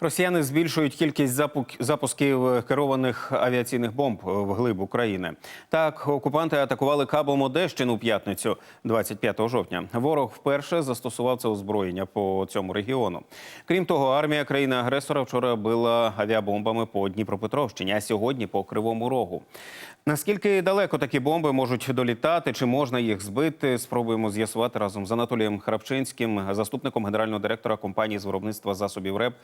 Росіяни збільшують кількість запусків керованих авіаційних бомб вглиб України. Так, окупанти атакували кабом Одещину у п'ятницю, 25 жовтня. Ворог вперше застосував це озброєння по цьому регіону. Крім того, армія країни-агресора вчора била авіабомбами по Дніпропетровщині, а сьогодні по Кривому Рогу. Наскільки далеко такі бомби можуть долітати? Чи можна їх збити? Спробуємо з'ясувати разом з Анатолієм Храпчинським, заступником генерального директора компанії з виробництва засобів РЕБ,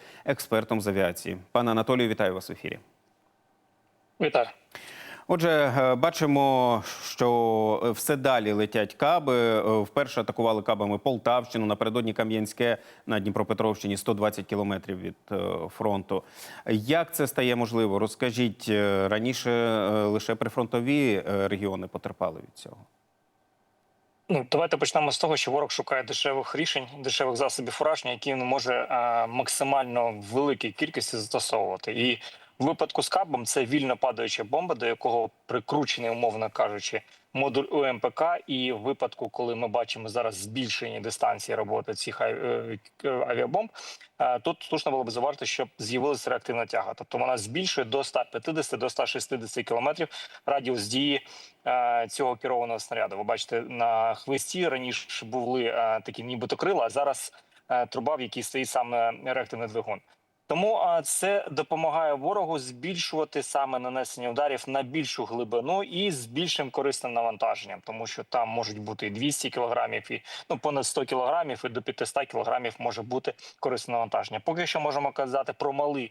експертом з авіації. Пане Анатолію, вітаю вас в ефірі. Вітаю. Отже, е, бачимо, що все далі летять каби. Е, Вперше атакували кабами Полтавщину, напередодні Кам'янське на Дніпропетровщині 120 кілометрів від е, фронту. Як це стає можливо? Розкажіть раніше лише прифронтові регіони потерпали від цього. Ну давайте почнемо з того, що ворог шукає дешевих рішень, дешевих засобів ураження, які він може е, максимально в великій кількості застосовувати. І в випадку з кабом це вільно падаюча бомба, до якого прикручений, умовно кажучи, модуль УМПК. І в випадку, коли ми бачимо зараз збільшення дистанції роботи цих е, авіабомб, е, тут слушно було б зауважити, що з'явилася реактивна тяга. Тобто вона збільшує до 150 до 160 кілометрів радіус дії е, цього керованого снаряду. Ви бачите, на хвості раніше були е, такі нібито крила, а зараз е, труба, в якій стоїть саме реактивний двигун. Тому це допомагає ворогу збільшувати саме нанесення ударів на більшу глибину і з більшим корисним навантаженням, тому що там можуть бути і 200 кілограмів, і ну понад 100 кілограмів, і до 500 кілограмів може бути корисне навантаження. Поки що можемо казати про мали ва-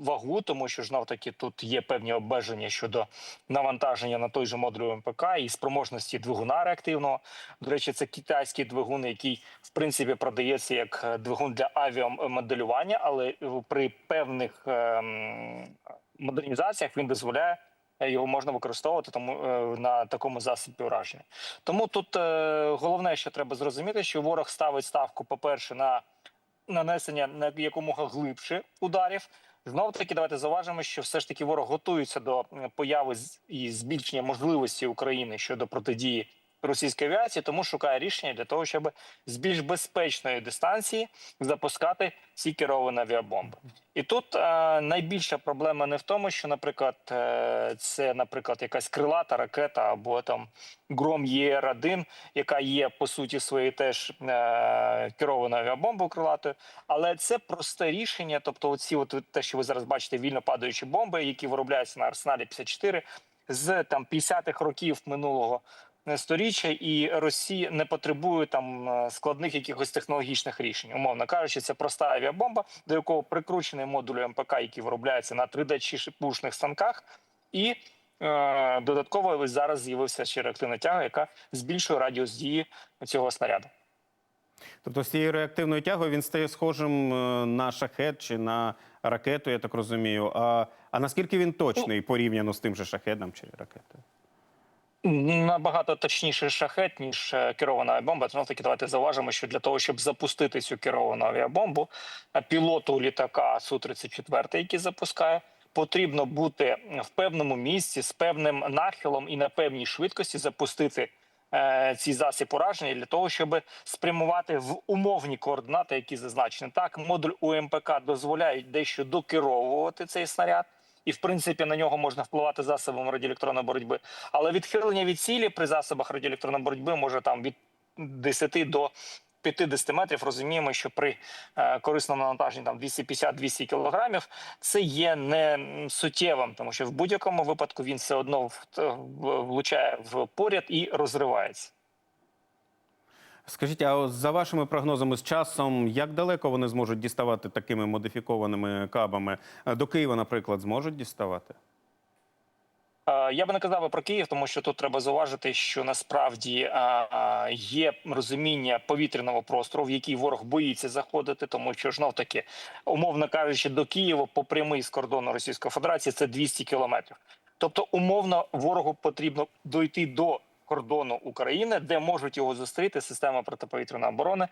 вагу, тому що знов таки тут є певні обмеження щодо навантаження на той же модуль МПК і спроможності двигуна реактивного. До речі, це китайський двигун, який в принципі продається як е, двигун для авіамоделювання, але е, при певних ем, модернізаціях він дозволяє. е, Його можна використовувати тому на такому засобі ураження. Тому тут головне, що треба зрозуміти, що ворог ставить ставку, по-перше, на нанесення на якомога глибше ударів. Знов таки, давайте зауважимо, що все ж таки ворог готується до появи і збільшення можливості України щодо протидії російської авіації, тому шукає рішення для того, щоб з більш безпечної дистанції запускати ці керовані авіабомби. І тут е, найбільша проблема не в тому, що, наприклад, е, це, наприклад, якась крилата ракета або там гром єр 1 яка є по суті своєї теж е, керованою авіабомбою крилатою, але це просте рішення. Тобто, оці, от те, що ви зараз бачите, вільно падаючі бомби, які виробляються на арсеналі 54 з там 50-х років минулого сторіччя, і Росія не потребує там е, складних якихось технологічних рішень. Умовно кажучи, це проста авіабомба, до якого прикручений модуль МПК, який виробляється на 3D-чіпушних станках, і е, додатково ось зараз з'явився ще реактивна тяга, яка збільшує радіус дії цього снаряду. Тобто з цією реактивною тягою він стає схожим е, на шахет чи на ракету, я так розумію. А, а наскільки він точний порівняно з тим же шахедом чи ракетою? Набагато точніше шахет, ніж керована авіабомба. Знов таки, давайте зауважимо, що для того, щоб запустити цю керовану авіабомбу, пілоту літака Су-34, який запускає, потрібно бути в певному місці з певним нахилом і на певній швидкості запустити е, ці засіб ураження для того, щоб спрямувати в умовні координати, які зазначені. Так, модуль УМПК дозволяє дещо докеровувати цей снаряд. І в принципі на нього можна впливати засобами радіоелектронної боротьби. Але відхилення від цілі при засобах радіоелектронної боротьби може там від 10 до 50 метрів. Розуміємо, що при е, корисному навантаженні там 250-200 кілограмів це є не суттєвим, тому що в будь-якому випадку він все одно влучає в поряд і розривається. Скажіть, а за вашими прогнозами з часом, як далеко вони зможуть діставати такими модифікованими кабами? Е, До Києва, наприклад, зможуть діставати? Е, Я би не казав про Київ, тому що тут треба зауважити, що насправді е, є розуміння повітряного простору, в який ворог боїться заходити, тому що знов таки, умовно кажучи, до Києва по прямий з кордону Російської Федерації це 200 кілометрів. Тобто, умовно, ворогу потрібно дойти до кордону України, де можуть його зустріти система протиповітряної оборони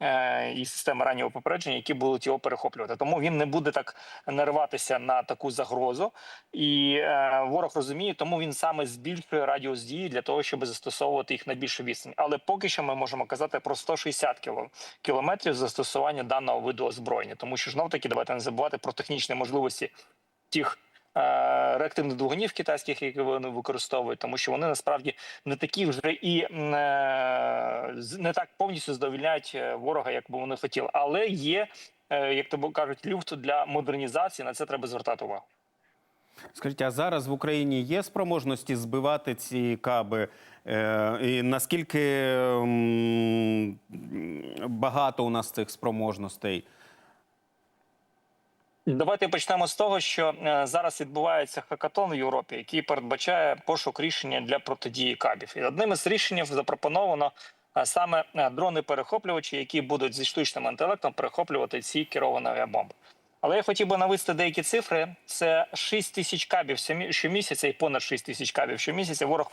е, і системи раннього попередження, які будуть його перехоплювати. Тому він не буде так нариватися на таку загрозу, і е, ворог розуміє, тому він саме збільшує радіус дії для того, щоб застосовувати їх на більшу відстань. Але поки що ми можемо казати про 160 кіло, кілометрів застосування даного виду озброєння, тому що знов таки давайте не забувати про технічні можливості тих. Е, Реактивних двигунів китайських, які вони використовують, тому що вони насправді не такі вже і е, не так повністю задовільняють е, ворога, як би вони хотіли. Але є, як то кажуть, люфт для модернізації. На це треба звертати увагу. Скажіть, а зараз в Україні є спроможності збивати ці каби? І наскільки багато у нас цих спроможностей? Давайте почнемо з того, що е, зараз відбувається хакатон в Європі, який передбачає пошук рішення для протидії кабів. І одним із рішень запропоновано е, саме е, дрони-перехоплювачі, які будуть зі штучним інтелектом перехоплювати ці керовані авіабомби. Але я хотів би навести деякі цифри. Це 6 тисяч кабів щомі- щомісяця і понад 6 тисяч кабів щомісяця ворог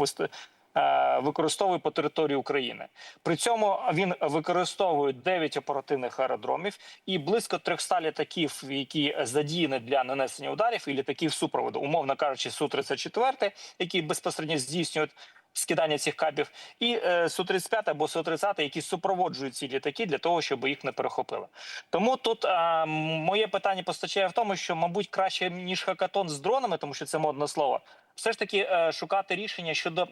використовує по території України. При цьому він використовує 9 оперативних аеродромів і близько 300 літаків, які задіяні для нанесення ударів, і літаків супроводу, умовно кажучи, су 34 які безпосередньо здійснюють. Скидання цих кабів, і е, Су-35 або Су-30, які супроводжують ці літаки для того, щоб їх не перехопили. Тому тут а, моє питання постачає в тому, що, мабуть, краще ніж хакатон з дронами, тому що це модне слово. Все ж таки е, шукати рішення щодо е,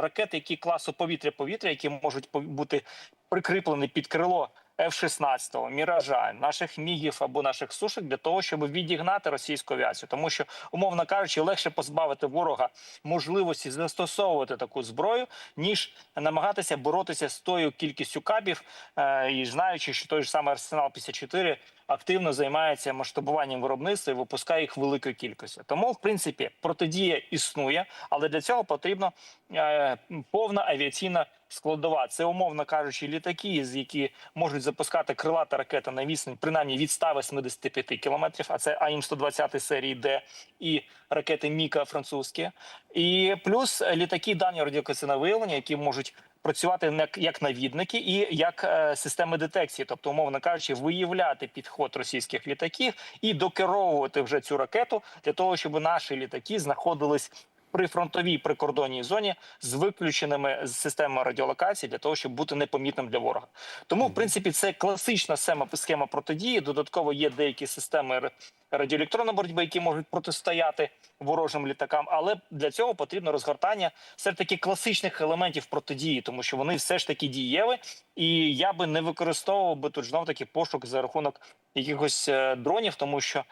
ракет, які класу повітря-повітря, які можуть бути прикріплені під крило F-16, Міража, наших мігів або наших сушок для того, щоб відігнати російську авіацію, тому що, умовно кажучи, легше позбавити ворога можливості застосовувати таку зброю, ніж намагатися боротися з тою кількістю кабів, е, і знаючи, що той ж самий арсенал 54 активно займається масштабуванням виробництва і випускає їх великої кількості. Тому, в принципі, протидія існує, але для цього потрібно е, повна авіаційна складова. Це умовно кажучи, літаки, з які можуть запускати крилата ракета на відстань, принаймні від 185 кілометрів. А це АІМ 120 серії Д і ракети Міка французькі, і плюс літаки дані радіокасиного виявлення, які можуть працювати як- навідники і як е, системи детекції, тобто, умовно кажучи, виявляти підход російських літаків і докеровувати вже цю ракету для того, щоб наші літаки знаходились при фронтовій прикордонній зоні з виключеними з системи радіолокації для того, щоб бути непомітним для ворога. Тому, в принципі, це класична схема схема протидії. Додатково є деякі системи радіоелектронної боротьби, які можуть протистояти ворожим літакам. Але для цього потрібно розгортання все таки класичних елементів протидії, тому що вони все ж таки дієві. І я би не використовував би тут знов таки пошук за рахунок якихось е, дронів, тому що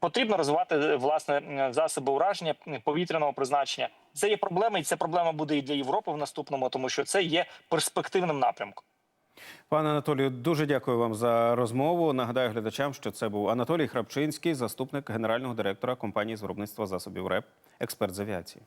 потрібно розвивати е, власне засоби ураження повітряного призначення. Це є проблема, і це проблема буде і для Європи в наступному, тому що це є перспективним напрямком. Пане Анатолію, дуже дякую вам за розмову. Нагадаю глядачам, що це був Анатолій Храпчинський, заступник генерального директора компанії з виробництва засобів РЕП, експерт з авіації.